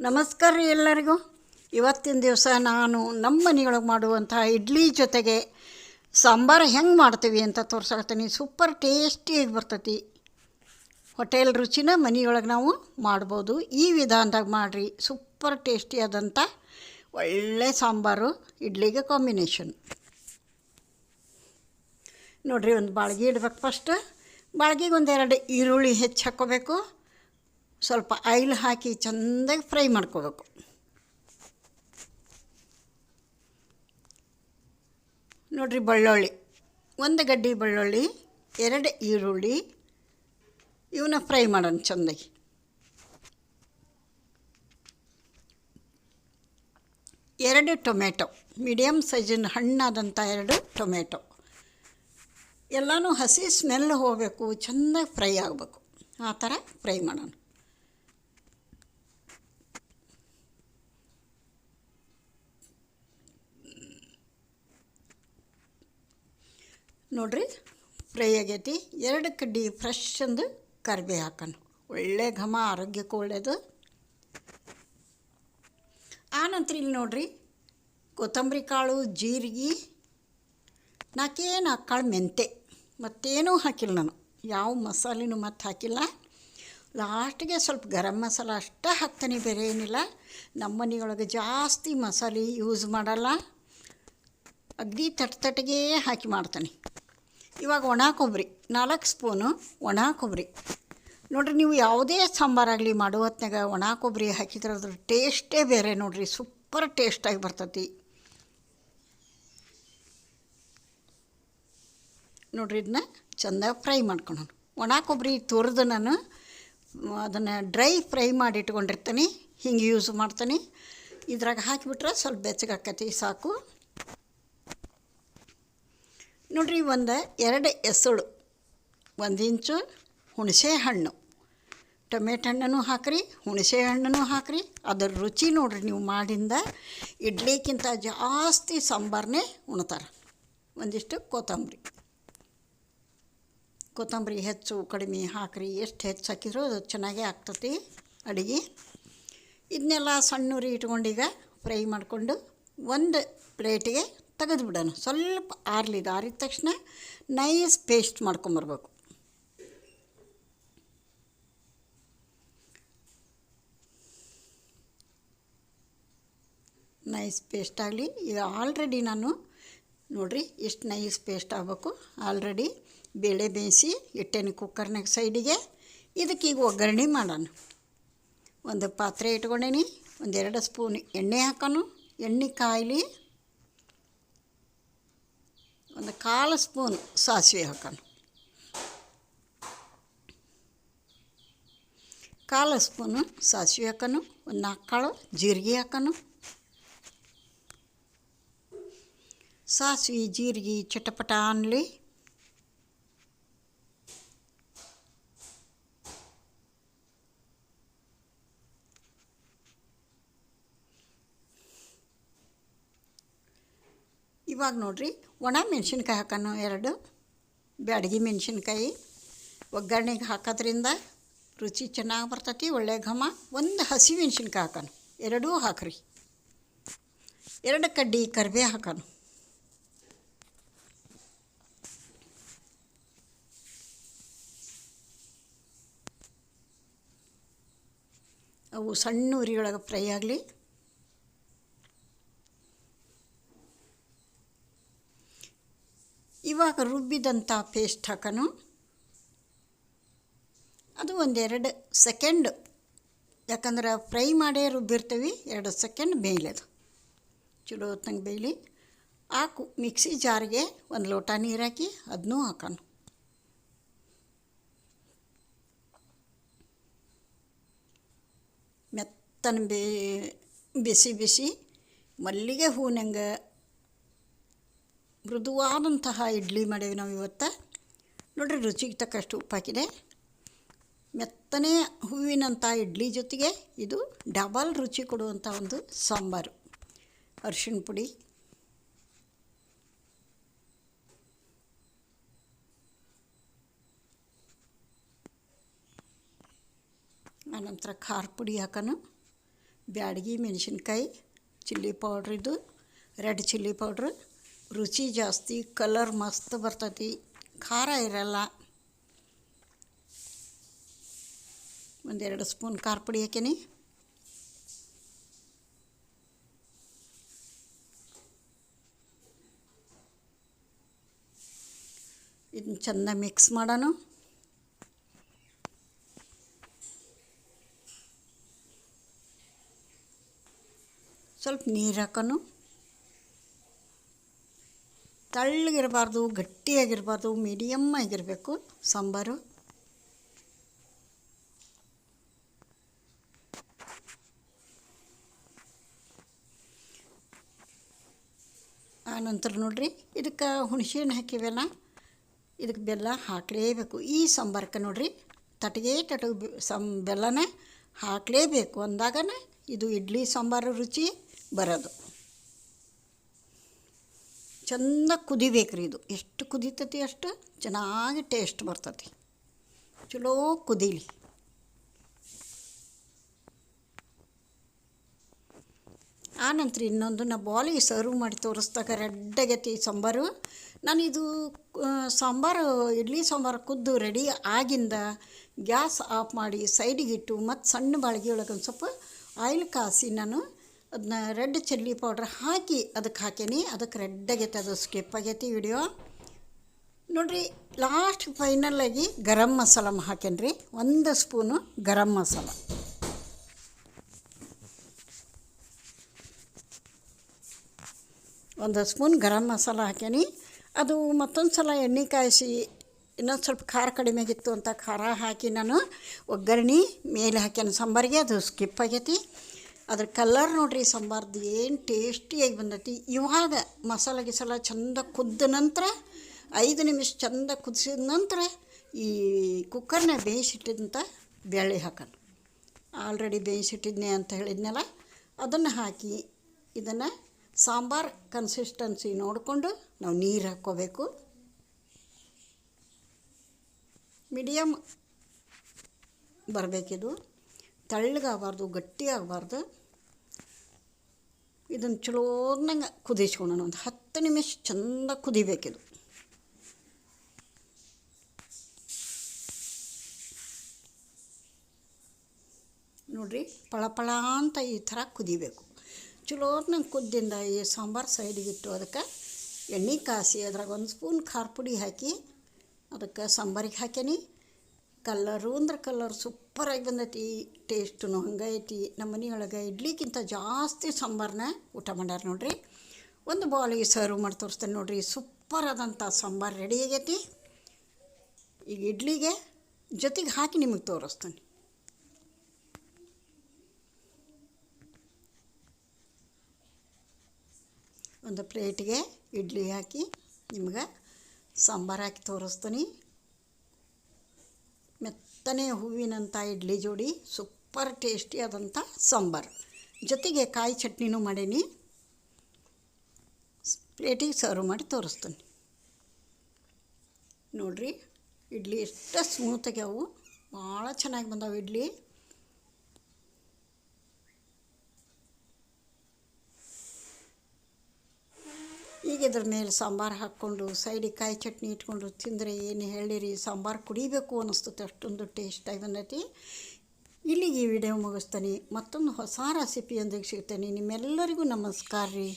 ನಮಸ್ಕಾರ ರೀ ಎಲ್ಲರಿಗೂ. ಇವತ್ತಿನ ದಿವಸ ನಾನು ನಮ್ಮ ಮನೆಯೊಳಗೆ ಮಾಡುವಂತಹ ಇಡ್ಲಿ ಜೊತೆಗೆ ಸಾಂಬಾರು ಹೆಂಗೆ ಮಾಡ್ತೀವಿ ಅಂತ ತೋರ್ಸಕತ್ತೀನಿ. ಸೂಪರ್ ಟೇಸ್ಟಿಯಾಗಿ ಬರ್ತೈತಿ. ಹೋಟೆಲ್ ರುಚಿನ ಮನೆಯೊಳಗೆ ನಾವು ಮಾಡ್ಬೋದು. ಈ ವಿಧಾನದಾಗ ಮಾಡಿರಿ. ಸೂಪರ್ ಟೇಸ್ಟಿಯಾದಂಥ ಒಳ್ಳೆ ಸಾಂಬಾರು ಇಡ್ಲಿಗೆ ಕಾಂಬಿನೇಷನ್. ನೋಡಿರಿ, ಒಂದು ಬಾಳ್ಗೆ ಇಡ್ಬೇಕು ಫಸ್ಟ್. ಬಾಳ್ಗಿಗೆ ಒಂದೆರಡು ಈರುಳ್ಳಿ ಹೆಚ್ಚು ಹಾಕ್ಕೋಬೇಕು. ಸ್ವಲ್ಪ ಆಯಿಲ್ ಹಾಕಿ ಚೆಂದಾಗಿ ಫ್ರೈ ಮಾಡ್ಕೋಬೇಕು. ನೋಡಿರಿ ಬೆಳ್ಳುಳ್ಳಿ, ಒಂದು ಗಡ್ಡಿ ಬೆಳ್ಳುಳ್ಳಿ, ಎರಡು ಈರುಳ್ಳಿ ಇವನ್ನ ಫ್ರೈ ಮಾಡೋಣ ಚೆಂದಾಗಿ. ಎರಡು ಟೊಮೆಟೊ ಮೀಡಿಯಮ್ ಸೈಜಿನ ಹಣ್ಣಾದಂಥ ಎರಡು ಟೊಮೆಟೊ. ಎಲ್ಲನೂ ಹಸಿ ಸ್ಮೆಲ್ ಹೋಗಬೇಕು, ಚೆಂದಾಗಿ ಫ್ರೈ ಆಗಬೇಕು. ಆ ಥರ ಫ್ರೈ ಮಾಡೋಣ. ನೋಡ್ರಿ ಫ್ರೈ ಆಗೈತಿ ಎರಡು ಕಡ್ಡಿ ಫ್ರೆಶ್ ಅಂದು ಕರಿಬೇವು ಹಾಕೋಣ. ಒಳ್ಳೆ ಘಮ, ಆರೋಗ್ಯಕ್ಕೆ ಒಳ್ಳೆಯದು ಆನಂತರ ಇಲ್ಲಿ ನೋಡ್ರಿ, ಕೊತ್ತಂಬರಿ ಕಾಳು, ಜೀರಿಗೆ ನಾಲ್ಕೇನು ಹಾಕಾಳು ಕಾಳು ಮೆಂತೆ. ಮತ್ತೇನೂ ಹಾಕಿಲ್ಲ ನಾನು. ಯಾವ ಮಸಾಲೆನೂ ಮತ್ತೆ ಹಾಕಿಲ್ಲ. ಲಾಸ್ಟಿಗೆ ಸ್ವಲ್ಪ ಗರಂ ಮಸಾಲ ಅಷ್ಟೇ ಹಾಕ್ತಾನೆ, ಬೇರೆ ಏನಿಲ್ಲ. ನಮ್ಮ ಮನೆಯೊಳಗೆ ಜಾಸ್ತಿ ಮಸಾಲೆ ಯೂಸ್ ಮಾಡಲ್ಲ. ಅಗ್ದಿ ತಟ್ ತಟ್ಟಿಗೆ ಹಾಕಿ ಮಾಡ್ತಾನೆ. ಇವಾಗ ಒಣ ಕೊಬ್ಬರಿ, ನಾಲ್ಕು ಸ್ಪೂನು ಒಣ ಕೊಬ್ಬರಿ. ನೋಡಿರಿ, ನೀವು ಯಾವುದೇ ಸಾಂಬಾರಾಗಲಿ ಮಾಡೋ ಹೊತ್ನಾಗ ಒಣ ಕೊಬ್ಬರಿ ಹಾಕಿದ್ರೆ ಅದ್ರ ಟೇಸ್ಟೇ ಬೇರೆ ನೋಡಿರಿ, ಸೂಪರ್ ಟೇಸ್ಟಾಗಿ ಬರ್ತೈತಿ. ನೋಡ್ರಿ, ಇದನ್ನ ಚೆಂದ ಫ್ರೈ ಮಾಡ್ಕೊಳೋಣ. ಒಣ ಕೊಬ್ಬರಿ ತುರಿದು ನಾನು ಅದನ್ನು ಡ್ರೈ ಫ್ರೈ ಮಾಡಿ ಇಟ್ಕೊಂಡಿರ್ತೀನಿ, ಹಿಂಗೆ ಯೂಸ್ ಮಾಡ್ತೀನಿ. ಇದ್ರಾಗ ಹಾಕಿಬಿಟ್ರೆ ಸ್ವಲ್ಪ ಬೆಚ್ಚಗಾಕತಿ, ಸಾಕು. ನೋಡ್ರಿ ಒಂದು ಎರಡು ಎಸಳು ಒಂದು ಇಂಚು ಹುಣಸೆ ಹಣ್ಣು ಟೊಮೆಟೊ ಹಣ್ಣನ್ನು ಹಾಕ್ರಿ ಹುಣಸೆ ಹಣ್ಣನ್ನು ಹಾಕ್ರಿ. ಅದರ ರುಚಿ ನೋಡ್ರಿ, ನೀವು ಮಾಡಿಂದ ಇಡ್ಲಿಕ್ಕಿಂತ ಜಾಸ್ತಿ ಸಾಂಬಾರನ್ನೇ ಉಣ್ತಾರೆ. ಒಂದಿಷ್ಟು ಕೊತ್ತಂಬರಿ. ಕೊತ್ತಂಬರಿ ಹೆಚ್ಚು ಕಡಿಮೆ ಹಾಕ್ರಿ, ಎಷ್ಟು ಹೆಚ್ಚು ಹಾಕಿದ್ರು ಅದು ಚೆನ್ನಾಗೇ ಆಗ್ತತಿ ಅಡುಗೆ. ಇದನ್ನೆಲ್ಲ ಸಣ್ಣ ಉರಿ ಇಟ್ಕೊಂಡೀಗ ಫ್ರೈ ಮಾಡಿಕೊಂಡು ಒಂದು ಪ್ಲೇಟಿಗೆ ತೆಗೆದು ಬಿಡೋಣ ಸ್ವಲ್ಪ ಆರ್ಲಿದ್ದು ಆರಿದ ತಕ್ಷಣ ನೈಸ್ ಪೇಸ್ಟ್ ಮಾಡ್ಕೊಂಬರ್ಬೇಕು. ನೈಸ್ ಪೇಸ್ಟ್ ಆಗಲಿ. ಇದು ಆಲ್ರೆಡಿ ನಾನು ನೋಡಿರಿ ಎಷ್ಟು ನೈಸ್ ಪೇಸ್ಟ್ ಆಗಬೇಕು. ಆಲ್ರೆಡಿ ಬೇಳೆ ಬೇಯಿಸಿ ಇಟ್ಟೇನಿ ಕುಕ್ಕರ್ನಾಗ ಸೈಡಿಗೆ ಇದಕ್ಕೆ ಈಗ ಒಗ್ಗರಣೆ ಮಾಡೋಣ. ಒಂದು ಪಾತ್ರೆ ಇಟ್ಕೊಂಡೇನಿ. ಒಂದೆರಡು ಸ್ಪೂನ್ ಎಣ್ಣೆ ಹಾಕೋಣ. ಎಣ್ಣೆ ಕಾಯಲಿ ಒಂದು ಕಾಲು ಸ್ಪೂನ್ ಸಾಸಿವೆ ಹಾಕೋಣ ಕಾಲು ಸ್ಪೂನು ಸಾಸಿವೆ ಹಾಕೋಣ ಒಂದು ನಾಲ್ಕು ಕಾಳು ಜೀರಿಗೆ ಹಾಕೋಣ ಸಾಸಿವೆ ಜೀರಿಗೆ ಚಟಪಟ ಅನ್ನಲಿ ಇವಾಗ ನೋಡಿರಿ, ಒಣ ಮೆಣಸಿನ್ಕಾಯಿ ಹಾಕೋಣ ಎರಡು. ಬ್ಯಾಡಗಿ ಮೆಣಸಿನ್ಕಾಯಿ ಒಗ್ಗರಣೆಗೆ ಹಾಕೋದ್ರಿಂದ ರುಚಿ ಚೆನ್ನಾಗಿ ಬರ್ತೈತಿ, ಒಳ್ಳೆ ಘಮ. ಒಂದು ಹಸಿ ಮೆಣಸಿನ್ಕಾಯಿ ಹಾಕೋಣ, ಎರಡೂ ಹಾಕ್ರಿ. ಎರಡು ಕಡ್ಡಿ ಕರಿಬೇ ಹಾಕೋಣ. ಅವು ಸಣ್ಣ ಉರಿಯೊಳಗೆ ಫ್ರೈ ಆಗಲಿ ಇವಾಗ ರುಬ್ಬಿದಂಥ ಪೇಸ್ಟ್ ಹಾಕೋಣ ಅದು ಒಂದೆರಡು ಸೆಕೆಂಡ್, ಯಾಕಂದ್ರೆ ಫ್ರೈ ಮಾಡೇ ರುಬ್ಬಿರ್ತೀವಿ, ಎರಡು ಸೆಕೆಂಡ್ ಬೇಯ್ಲದು. ಚಲೋ ಹೊತ್ತಂಗೆ ಬೇಯಲಿ. ಹಾಕು, ಮಿಕ್ಸಿ ಜಾರಿಗೆ ಒಂದು ಲೋಟ ನೀರು ಹಾಕಿ ಅದನ್ನೂ ಹಾಕೋಣ ಮೆತ್ತನ ಬೇ, ಬಿಸಿ ಬಿಸಿ ಮಲ್ಲಿಗೆ ಹೂವಿನಂಗೆ ಮೃದುವಾದಂತಹ ಇಡ್ಲಿ ಮಾಡೇವಿ ನಾವು ಇವತ್ತು. ನೋಡಿರಿ ರುಚಿಗೆ ತಕ್ಕಷ್ಟು ಉಪ್ಪಾಕಿದೆ. ಮೆತ್ತನೆ ಹೂವಿನಂಥ ಇಡ್ಲಿ ಜೊತೆಗೆ ಇದು ಡಬಲ್ ರುಚಿ ಕೊಡುವಂಥ ಒಂದು ಸಾಂಬಾರು. ಅರಿಶಿಣ ಪುಡಿ. ಆನಂತರ ಖಾರ ಪುಡಿ ಹಾಕೋಣ ಬ್ಯಾಡಗಿ ಮೆಣಸಿನ್ಕಾಯಿ, ಚಿಲ್ಲಿ ಪೌಡ್ರಿದು ರೆಡ್ ಚಿಲ್ಲಿ ಪೌಡ್ರ್. ರುಚಿ ಜಾಸ್ತಿ, ಕಲರ್ ಮಸ್ತ್ ಬರ್ತೈತಿ. ಖಾರ ಇರಲ್ಲ. ಒಂದೆರಡು ಸ್ಪೂನ್ ಖಾರ ಪುಡಿ ಹಾಕೀನಿ ಇದನ್ನ ಚೆಂದ ಮಿಕ್ಸ್ ಮಾಡೋಣ ಸ್ವಲ್ಪ ನೀರು ಹಾಕೋನು. ತಳ್ಳಗಿರಬಾರ್ದು, ಗಟ್ಟಿಯಾಗಿರಬಾರ್ದು ಮೀಡಿಯಮ್ ಆಗಿರಬೇಕು ಸಾಂಬಾರು ಆನಂತರ ನೋಡ್ರಿ, ಇದಕ್ಕೆ ಹುಣಸೆಹಣ್ಣು ಹಾಕಿವಲ್ಲ ಇದಕ್ಕೆ ಬೆಲ್ಲ ಹಾಕಲೇಬೇಕು. ಈ ಸಾಂಬಾರಕ್ಕೆ ನೋಡ್ರಿ, ತಟಗೆ ತಟಗ ಸಂ, ಬೆಲ್ಲನ ಹಾಕಲೇಬೇಕು. ಅಂದಾಗನೇ ಇದು ಇಡ್ಲಿ ಸಾಂಬಾರು ರುಚಿ ಬರೋದು. ಚಂದ ಕುದಿಬೇಕ್ರಿ ಇದು. ಎಷ್ಟು ಕುದೀತತಿ ಅಷ್ಟು ಚೆನ್ನಾಗಿ ಟೇಸ್ಟ್ ಬರ್ತತಿ. ಚಲೋ ಕುದೀಲಿ. ಆನಂತರ ಇನ್ನೊಂದು ನಾ ಬಾಲಿಗೆ ಸರ್ವ್ ಮಾಡಿ ತೋರಿಸ್ದಾಗ ರೆಡ್ಡಾಗೈತಿ ಸಾಂಬಾರು. ನಾನು ಇದು ಸಾಂಬಾರು, ಇಡ್ಲಿ ಸಾಂಬಾರು ಕುದ್ದು ರೆಡಿ ಆಗಿಂದ ಗ್ಯಾಸ್ ಆಫ್ ಮಾಡಿ ಸೈಡಿಗಿಟ್ಟು ಮತ್ತು ಸಣ್ಣ ಬಾಳಿಗೆ ಒಳಗೆ ಒಂದು ಸ್ವಲ್ಪ ಆಯಿಲ್ ಕಾಸಿ ನಾನು ಅದನ್ನ ರೆಡ್ ಚಿಲ್ಲಿ ಪೌಡ್ರ್ ಹಾಕಿ ಅದಕ್ಕೆ ಹಾಕೀನಿ ಅದಕ್ಕೆ ರೆಡ್ ಆಗೈತೆ, ಅದು ಸ್ಕಿಪ್ ಆಗೈತಿ ವಿಡಿಯೋ. ನೋಡಿರಿ, ಲಾಸ್ಟ್ ಫೈನಲಾಗಿ ಗರಂ ಮಸಾಲ ಹಾಕೇನಿ ರೀ ಒಂದು ಸ್ಪೂನು ಗರಂ ಮಸಾಲ. ಒಂದು ಸ್ಪೂನ್ ಗರಂ ಮಸಾಲ ಹಾಕೇನಿ ಅದು ಮತ್ತೊಂದು ಸಲ ಎಣ್ಣೆ ಕಾಯಿಸಿ, ಇನ್ನೊಂದು ಸ್ವಲ್ಪ ಖಾರ ಕಡಿಮೆ ಆಗಿತ್ತು ಅಂತ ಖಾರ ಹಾಕಿ ನಾನು ಒಗ್ಗರಣೆ, ಮೇಲೆ ಹಾಕ್ಯಾನ. ಸಾಂಬಾರಿಗೆ ಅದು ಸ್ಕಿಪ್ ಆಗೈತಿ. ಅದ್ರ ಕಲರ್ ನೋಡ್ರಿ ಸಾಂಬಾರ್ದು ಏನು ಟೇಸ್ಟಿಯಾಗಿ ಬಂದೈತಿ. ಇವಾಗ ಮಸಾಲೆ ಗಿಸಾಲ ಚಂದ ಕುದ್ದ ನಂತರ, ಐದು ನಿಮಿಷ ಚಂದ ಕುದಿಸಿದ ನಂತರ ಈ ಕುಕ್ಕರ್ನ ಬೇಯಿಸಿಟ್ಟಿದ್ದಂಥ ಬೇಳೆ ಹಾಕೋಣ. ಆಲ್ರೆಡಿ ಬೇಯಿಸಿಟ್ಟಿದ್ನೆ ಅಂತ ಹೇಳಿದ್ನಲ್ಲ, ಅದನ್ನು ಹಾಕಿ ಇದನ್ನು ಸಾಂಬಾರು ಕನ್ಸಿಸ್ಟೆನ್ಸಿ ನೋಡಿಕೊಂಡು ನಾವು ನೀರು ಹಾಕ್ಕೋಬೇಕು. ಮೀಡಿಯಮ್ ಬರಬೇಕಿದು. ತೆಳ್ಳಗಾಗಬಾರ್ದು ಗಟ್ಟಿ ಆಗಬಾರ್ದು ಇದನ್ನು ಚಲೋನಂಗೆ ಕುದಿಸ್ಕೊಳ್ಳೋಣ ಒಂದು ಹತ್ತು ನಿಮಿಷ ಚಂದ ಕುದಿಬೇಕಿದು. ನೋಡ್ರಿ ಪಳಪಳ ಅಂತ ಈ ಥರ ಕುದಿಬೇಕು. ಚಲೋತ್ನಂಗೆ ಕುದ್ದಿಂದ ಈ ಸಾಂಬಾರು ಸೈಡಿಗಿಟ್ಟು ಅದಕ್ಕೆ ಎಣ್ಣೆ ಕಾಸಿ, ಅದ್ರಾಗ ಒಂದು ಸ್ಪೂನ್ ಖಾರ ಪುಡಿ ಹಾಕಿ ಅದಕ್ಕೆ ಸಾಂಬಾರಿಗೆ ಹಾಕೀನಿ ಕಲ್ಲರು ಅಂದ್ರೆ ಕಲರ್ ಸೂಪರಾಗಿ ಬಂದೈತಿ ಟೇಸ್ಟು ಹಂಗೈತಿ. ನಮ್ಮ ಮನೆಯೊಳಗೆ ಇಡ್ಲಿಗಿಂತ ಜಾಸ್ತಿ ಸಾಂಬಾರನ್ನ ಊಟ ಮಾಡ್ಯಾರ ನೋಡ್ರಿ. ಒಂದು ಬಾಲಿಗೆ ಸರ್ವ್ ಮಾಡಿ ತೋರಿಸ್ತೇನೆ ನೋಡ್ರಿ. ಸೂಪರ್ ಆದಂಥ ಸಾಂಬಾರು ರೆಡಿ ಆಗೈತಿ. ಈಗ ಇಡ್ಲಿಗೆ ಜೊತೆಗೆ ಹಾಕಿ ನಿಮಗೆ ತೋರಿಸ್ತೇನೆ. ಒಂದು ಪ್ಲೇಟಿಗೆ ಇಡ್ಲಿ ಹಾಕಿ ನಿಮ್ಗೆ ಸಾಂಬಾರು ಹಾಕಿ ತೋರಿಸ್ತೀನಿ. ಮೆತ್ತನೆ ಹೂವಿನಂಥ ಇಡ್ಲಿ ಜೋಡಿ ಸೂಪರ್ ಟೇಸ್ಟಿ ಆದಂಥ ಸಾಂಬಾರು. ಜೊತೆಗೆ ಕಾಯಿ ಚಟ್ನಿನೂ ಮಾಡೀನಿ. ಪ್ಲೇಟಿಗೆ ಸರ್ವ್ ಮಾಡಿ ತೋರಿಸ್ತೀನಿ. ನೋಡಿರಿ, ಇಡ್ಲಿ ಎಷ್ಟು ಸ್ಮೂತಾಗ್ಯಾವು ಭಾಳ ಚೆನ್ನಾಗಿ ಬಂದಾವೆ ಇಡ್ಲಿ. ಈಗ ಇದ್ರ ಮೇಲೆ ಸಾಂಬಾರು ಹಾಕ್ಕೊಂಡು ಸೈಡಿಗೆ ಕಾಯಿ ಚಟ್ನಿ ಇಟ್ಕೊಂಡು ತಿಂದರೆ ಏನು ಹೇಳಿರಿ, ಸಾಂಬಾರು ಕುಡಿಬೇಕು ಅನ್ನಿಸ್ತದೆ ಅಷ್ಟೊಂದು ಟೇಸ್ಟಾಗಿ ಬಂದೈತಿ. ಇಲ್ಲಿಗೆ ಈ ವಿಡಿಯೋ ಮುಗಿಸ್ತೀನಿ. ಮತ್ತೊಂದು ಹೊಸ ರೆಸಿಪಿಯೊಂದಿಗೆ ಸಿಗ್ತೇನೆ. ನಿಮ್ಮೆಲ್ಲರಿಗೂ ನಮಸ್ಕಾರ ರೀ.